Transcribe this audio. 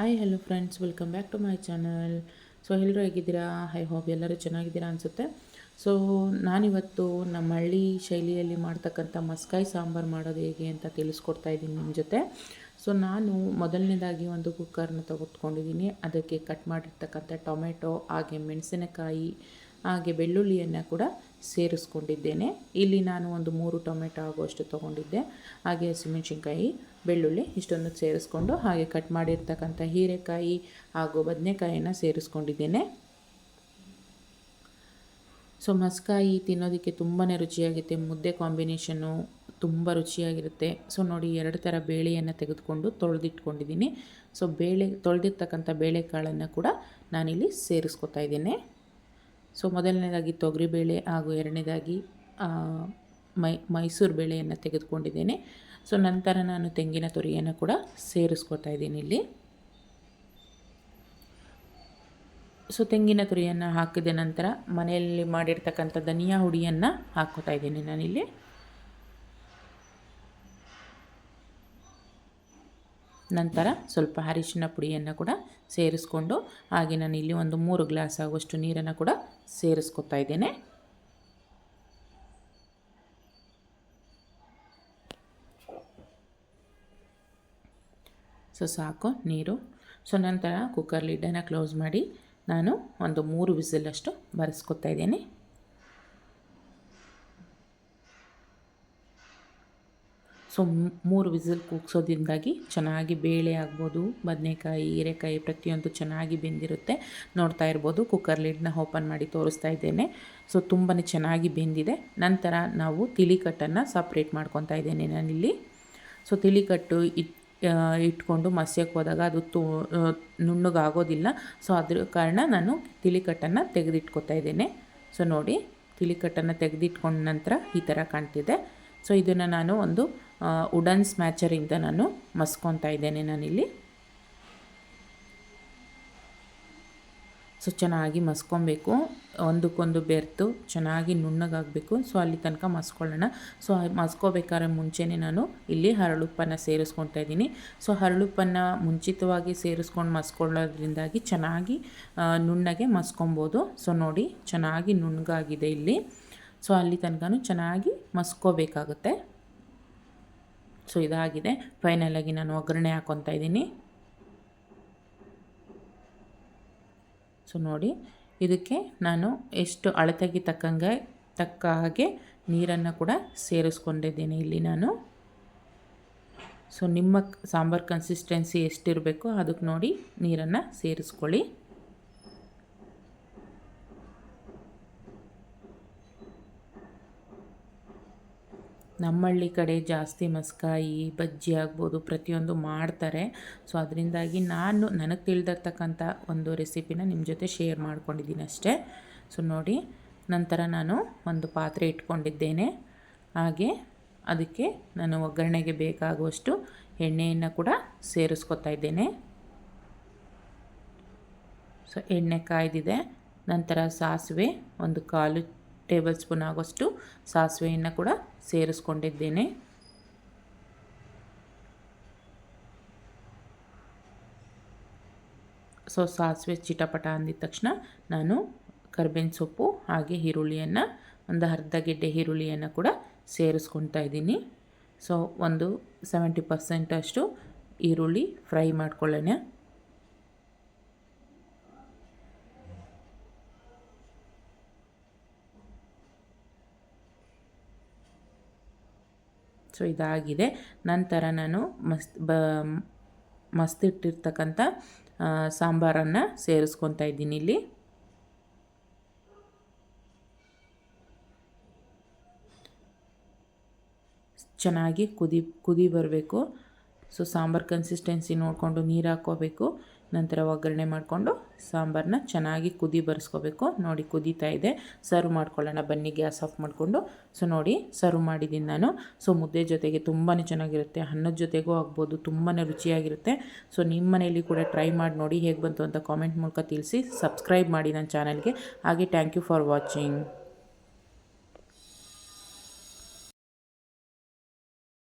Hi hello friends welcome back to my channel so ಎಲ್ಲರೂ ಹೇಗಿದ್ದೀರಾ? I hope ಎಲ್ಲರೂ ಚೆನ್ನಾಗಿದ್ದೀರಾ ಅನಿಸುತ್ತೆ. ಸೊ ನಾನಿವತ್ತು ನಮ್ಮ ಹಳ್ಳಿ ಶೈಲಿಯಲ್ಲಿ ಮಾಡ್ತಕ್ಕಂಥ ಮಸ್ಕಾಯಿ ಸಾಂಬಾರು ಮಾಡೋದು ಹೇಗೆ ಅಂತ ತಿಳಿಸ್ಕೊಡ್ತಾ ಇದ್ದೀನಿ ನಿಮ್ಮ ಜೊತೆ. ಸೊ ನಾನು ಮೊದಲನೇದಾಗಿ ಒಂದು ಕುಕ್ಕರ್ನ ತೊಗೊತ್ಕೊಂಡಿದ್ದೀನಿ ಅದಕ್ಕೆ ಕಟ್ ಮಾಡಿರ್ತಕ್ಕಂಥ ಟೊಮೆಟೊ, ಹಾಗೆ ಮೆಣಸಿನಕಾಯಿ ಹಾಗೆ ಬೆಳ್ಳುಳ್ಳಿಯನ್ನು ಕೂಡ ಸೇರಿಸ್ಕೊಂಡಿದ್ದೇನೆ. ಇಲ್ಲಿ ನಾನು ಒಂದು ಮೂರು ಟೊಮೆಟೊ ಆಗುವಷ್ಟು ತೊಗೊಂಡಿದ್ದೆ. ಹಾಗೆ ಹಸಿಮೆಣಸಿನ್ಕಾಯಿ, ಬೆಳ್ಳುಳ್ಳಿ ಇಷ್ಟೊಂದು ಸೇರಿಸ್ಕೊಂಡು ಹಾಗೆ ಕಟ್ ಮಾಡಿರ್ತಕ್ಕಂಥ ಹೀರೆಕಾಯಿ ಹಾಗೂ ಬದನೆಕಾಯಿಯನ್ನು ಸೇರಿಸ್ಕೊಂಡಿದ್ದೇನೆ. ಸೊ ಮಸ್ಕಾಯಿ ತಿನ್ನೋದಕ್ಕೆ ತುಂಬಾ ರುಚಿಯಾಗುತ್ತೆ. ಮುದ್ದೆ ಕಾಂಬಿನೇಷನ್ನು ತುಂಬ ರುಚಿಯಾಗಿರುತ್ತೆ. ಸೊ ನೋಡಿ ಎರಡು ಥರ ಬೇಳೆಯನ್ನು ತೆಗೆದುಕೊಂಡು ತೊಳೆದಿಟ್ಕೊಂಡಿದ್ದೀನಿ. ಸೊ ಬೇಳೆ, ತೊಳೆದಿರ್ತಕ್ಕಂಥ ಬೇಳೆಕಾಳನ್ನು ಕೂಡ ನಾನಿಲ್ಲಿ ಸೇರಿಸ್ಕೊತಾ ಇದ್ದೇನೆ. ಸೊ ಮೊದಲನೇದಾಗಿ ತೊಗರಿಬೇಳೆ ಹಾಗೂ ಎರಡನೇದಾಗಿ ಮೈ, ಮೈಸೂರು ಬೇಳೆಯನ್ನು ತೆಗೆದುಕೊಂಡಿದ್ದೇನೆ. ಸೊ ನಂತರ ನಾನು ತೆಂಗಿನ ತುರಿಯನ್ನು ಕೂಡ ಸೇರಿಸ್ಕೊತಾ ಇದ್ದೀನಿ ಇಲ್ಲಿ. ಸೊ ತೆಂಗಿನ ತುರಿಯನ್ನು ಹಾಕಿದ ನಂತರ ಮನೆಯಲ್ಲಿ ಮಾಡಿರ್ತಕ್ಕಂಥ ಧನಿಯಾ ಹುಡಿಯನ್ನು ಹಾಕ್ಕೋತಾ ಇದ್ದೀನಿ ನಾನಿಲ್ಲಿ. ನಂತರ ಸ್ವಲ್ಪ ಅರಿಶಿನ ಪುಡಿಯನ್ನು ಕೂಡ ಸೇರಿಸ್ಕೊಂಡು, ಹಾಗೆ ನಾನು ಇಲ್ಲಿ ಒಂದು ಮೂರು ಗ್ಲಾಸ್ ಆಗುವಷ್ಟು ನೀರನ್ನು ಕೂಡ ಸೇರಿಸ್ಕೊತಾ ಇದ್ದೇನೆ. ಸೊ, ಸಾಕು ನೀರು. ಸೊ, ನಂತರ ಕುಕ್ಕರ್ ಲಿಡ್ಡನ್ನು ಕ್ಲೋಸ್ ಮಾಡಿ ನಾನು ಒಂದು ಮೂರು ವಿಸಿಲಷ್ಟು ಬರೆಸ್ಕೊತಾ ಇದ್ದೇನೆ. ಸೊ ಮೂರು ವಿಸಿಲ್ ಕೂಗ್ಸೋದ್ರಿಂದಾಗಿ ಚೆನ್ನಾಗಿ ಬೇಳೆ ಆಗ್ಬೋದು, ಬದನೆಕಾಯಿ, ಹೀರೆಕಾಯಿ ಪ್ರತಿಯೊಂದು ಚೆನ್ನಾಗಿ ಬೆಂದಿರುತ್ತೆ. ನೋಡ್ತಾ ಇರ್ಬೋದು ಕುಕ್ಕರ್ ಲಿಡ್ನ ಓಪನ್ ಮಾಡಿ ತೋರಿಸ್ತಾ ಇದ್ದೇನೆ. ಸೊ ತುಂಬಾ ಚೆನ್ನಾಗಿ ಬೆಂದಿದೆ. ನಂತರ ನಾವು ತಿಳಿಕಟ್ಟನ್ನು ಸಪ್ರೇಟ್ ಮಾಡ್ಕೊತಾ ಇದ್ದೇನೆ ನಾನಿಲ್ಲಿ. ಸೊ ತಿಳಿಕಟ್ಟು ಇಟ್ ಇಟ್ಕೊಂಡು ಮಸ್ಯಕ್ಕೆ ಹೋದಾಗ ಅದು ತು ನುಣ್ಣಗಾಗೋದಿಲ್ಲ. ಸೊ ಅದ್ರ ಕಾರಣ ನಾನು ತಿಳಿಕಟ್ಟನ್ನು ತೆಗೆದಿಟ್ಕೊತಾ ಇದ್ದೇನೆ. ಸೊ ನೋಡಿ ತಿಳಿಕಟ್ಟನ್ನು ತೆಗೆದಿಟ್ಕೊಂಡ ನಂತರ ಈ ಥರ ಕಾಣ್ತಿದೆ. ಸೊ ಇದನ್ನು ನಾನು ಒಂದು ವುಡನ್ ಸ್ಮ್ಯಾಚರಿಂದ ನಾನು ಮಸ್ಕೊತಾ ಇದ್ದೇನೆ ನಾನಿಲ್ಲಿ. ಸೊ, ಚೆನ್ನಾಗಿ ಮಸ್ಕೊಬೇಕು. ಒಂದಕ್ಕೊಂದು ಬೆರೆತು, ಚೆನ್ನಾಗಿ ನುಣ್ಣಗಾಗಬೇಕು. ಸೊ, ಅಲ್ಲಿ ತನಕ ಮಸ್ಕೊಳ್ಳೋಣ. ಸೊ, ಮಸ್ಕೋಬೇಕಾದ್ರೆ ಮುಂಚೆನೇ ನಾನು ಇಲ್ಲಿ ಹರಳುಪ್ಪನ್ನು ಸೇರಿಸ್ಕೊತಾ ಇದ್ದೀನಿ. ಸೊ, ಹರಳುಪ್ಪನ್ನು ಮುಂಚಿತವಾಗಿ ಸೇರಿಸ್ಕೊಂಡು ಮಸ್ಕೊಳ್ಳೋದ್ರಿಂದಾಗಿ ಚೆನ್ನಾಗಿ ನುಣ್ಣಗೆ ಮಸ್ಕೊಬೋದು. ಸೊ, ನೋಡಿ, ಚೆನ್ನಾಗಿ ನುಣ್ಣಗಾಗಿದೆ ಇಲ್ಲಿ. ಸೊ, ಅಲ್ಲಿ ತನಕ ಚೆನ್ನಾಗಿ ಮಸ್ಕೋಬೇಕಾಗುತ್ತೆ. ಸೊ ಇದಾಗಿದೆ. ಫೈನಲಾಗಿ ನಾನು ಒಗ್ಗರಣೆ ಹಾಕ್ಕೊತಾ ಇದ್ದೀನಿ. ಸೊ ನೋಡಿ, ಇದಕ್ಕೆ ನಾನು ಎಷ್ಟು ಅಳತೆಗೆ ತಕ್ಕಂಗೆ, ತಕ್ಕ ಹಾಗೆ ನೀರನ್ನು ಕೂಡ ಸೇರಿಸ್ಕೊಂಡಿದ್ದೀನಿ ಇಲ್ಲಿ ನಾನು. ಸೊ ನಿಮ್ಮ ಸಾಂಬಾರು ಕನ್ಸಿಸ್ಟೆನ್ಸಿ ಎಷ್ಟಿರಬೇಕು ಅದಕ್ಕೆ ನೋಡಿ ನೀರನ್ನು ಸೇರಿಸ್ಕೊಳ್ಳಿ. ನಮ್ಮಳ್ಳಿ ಕಡೆ ಜಾಸ್ತಿ ಮಸ್ಕಾಯಿ, ಬಜ್ಜಿ ಆಗ್ಬೋದು ಪ್ರತಿಯೊಂದು ಮಾಡ್ತಾರೆ. ಸೊ ಅದರಿಂದಾಗಿ ನಾನು ನನಗೆ ತಿಳಿದಿರ್ತಕ್ಕಂಥ ಒಂದು ರೆಸಿಪಿನ ನಿಮ್ಮ ಜೊತೆ ಶೇರ್ ಮಾಡ್ಕೊಂಡಿದ್ದೀನಿ ಅಷ್ಟೇ. ಸೊ ನೋಡಿ, ನಂತರ ನಾನು ಒಂದು ಪಾತ್ರೆ ಇಟ್ಕೊಂಡಿದ್ದೇನೆ. ಹಾಗೆ ಅದಕ್ಕೆ ನಾನು ಒಗ್ಗರಣೆಗೆ ಬೇಕಾಗುವಷ್ಟು ಎಣ್ಣೆಯನ್ನು ಕೂಡ ಸೇರಿಸ್ಕೊತಾ ಇದ್ದೇನೆ. ಸೊ ಎಣ್ಣೆ ಕಾಯ್ದಿದೆ. ನಂತರ ಸಾಸಿವೆ, ಒಂದು ಕಾಲು ಟೇಬಲ್ ಸ್ಪೂನ್ ಆಗೋಷ್ಟು ಸಾಸಿವೆಯನ್ನು ಕೂಡ ಸೇರಿಸ್ಕೊಂಡಿದ್ದೇನೆ. ಸೊ, ಸಾಸಿವೆ ಚಿಟಪಟ ಅಂದಿದ ತಕ್ಷಣ ನಾನು ಕರ್ಬೇವಿನ ಸೊಪ್ಪು ಹಾಗೆ ಈರುಳ್ಳಿಯನ್ನು, ಒಂದು ಅರ್ಧ ಗೆಡ್ಡೆ ಈರುಳ್ಳಿಯನ್ನು ಕೂಡ ಸೇರಿಸ್ಕೊತಾ ಇದ್ದೀನಿ. ಸೊ, ಒಂದು ಸೆವೆಂಟಿ ಪರ್ಸೆಂಟಷ್ಟು ಈರುಳ್ಳಿ ಫ್ರೈ ಮಾಡ್ಕೊಳ್ಳೋಣ. ಸೊ ಇದಾಗಿದೆ. ನಂತರ ನಾನು ಮಸ್ತ್ ಬ ಮಸ್ತ್ ಇಟ್ಟಿರ್ತಕ್ಕಂಥ ಸಾಂಬಾರನ್ನು ಸೇರಿಸ್ಕೊತಾ ಇದ್ದೀನಿ ಇಲ್ಲಿ. ಚೆನ್ನಾಗಿ ಕುದಿ ಕುದಿ ಬರಬೇಕು. ಸೊ ಸಾಂಬಾರು ಕನ್ಸಿಸ್ಟೆನ್ಸಿ ನೋಡಿಕೊಂಡು ನೀರು ಹಾಕ್ಕೋಬೇಕು. ನಂತರ ಒಗ್ಗರಣೆ ಮಾಡಿಕೊಂಡು ಸಾಂಬಾರನ್ನ ಚೆನ್ನಾಗಿ ಕುದಿ ಬರೆಸ್ಕೋಬೇಕು. ನೋಡಿ, ಕುದೀತಾ ಇದೆ. ಸರ್ವ್ ಮಾಡ್ಕೊಳ್ಳೋಣ. ಬನ್ನಿ, ಗ್ಯಾಸ್ ಆಫ್ ಮಾಡಿಕೊಂಡು. ಸೊ ನೋಡಿ ಸರ್ವ್ ಮಾಡಿದ್ದೀನಿ ನಾನು. ಸೊ ಮುದ್ದೆ ಜೊತೆಗೆ ತುಂಬಾ ಚೆನ್ನಾಗಿರುತ್ತೆ. ಅನ್ನದ ಜೊತೆಗೂ ಆಗ್ಬೋದು. ತುಂಬಾ ರುಚಿಯಾಗಿರುತ್ತೆ. ಸೊ ನಿಮ್ಮ ಮನೆಯಲ್ಲಿ ಕೂಡ ಟ್ರೈ ಮಾಡಿ ನೋಡಿ ಹೇಗೆ ಬಂತು ಅಂತ ಕಾಮೆಂಟ್ ಮೂಲಕ ತಿಳಿಸಿ. ಸಬ್ಸ್ಕ್ರೈಬ್ ಮಾಡಿ ನನ್ನ ಚಾನಲ್ಗೆ ಹಾಗೆ ಥ್ಯಾಂಕ್ ಯು ಫಾರ್ ವಾಚಿಂಗ್